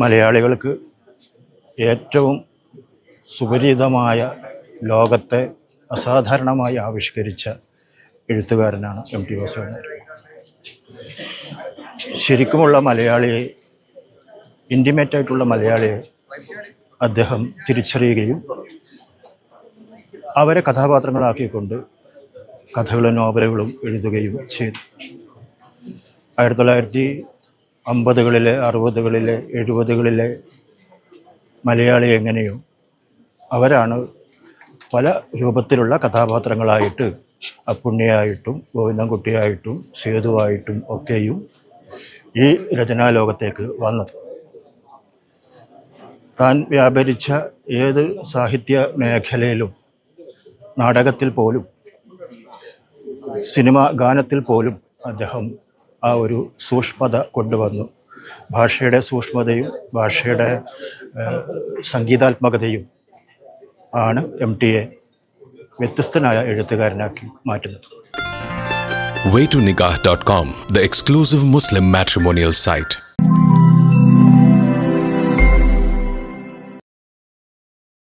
മലയാളികൾക്ക് ഏറ്റവും സുപരിചിതമായ ലോകത്തെ അസാധാരണമായി ആവിഷ്കരിച്ച എഴുത്തുകാരനാണ് എം ടി വാസുദേവൻ. ശരിക്കുമുള്ള മലയാളിയെ ഇന്റിമേറ്റായിട്ടുള്ള മലയാളിയെ അദ്ദേഹം തിരിച്ചറിയുകയും അവരെ കഥാപാത്രങ്ങളാക്കിക്കൊണ്ട് കഥകളും നോവലുകളും എഴുതുകയും ചെയ്തു. ആയിരത്തി തൊള്ളായിരത്തി അമ്പതുകളിലെ അറുപതുകളിലെ എഴുപതുകളിലെ മലയാളി എങ്ങനെയോ അവരാണ് പല രൂപത്തിലുള്ള കഥാപാത്രങ്ങളായിട്ട് അപ്പുണ്ണിയായിട്ടും ഗോവിന്ദൻകുട്ടിയായിട്ടും സേതുവായിട്ടും ഒക്കെയും ഈ രചനാലോകത്തേക്ക് വന്നത്. താൻ വ്യാപരിച്ച ഏത് സാഹിത്യ മേഖലയിലും നാടകത്തിൽ പോലും സിനിമ ഗാനത്തിൽ പോലും അദ്ദേഹം ആ ഒരു സൂക്ഷ്മത കൊണ്ടുവന്നു ഭാഷയുടെ സൂക്ഷ്മതയും ഭാഷയുടെ സംഗീതാത്മകതയും ആണ് എം ടിയെ വ്യത്യസ്തനായ എഴുത്തുകാരനാക്കി മാറ്റുന്നത് waytonikah.com, the exclusive Muslim matrimonial site.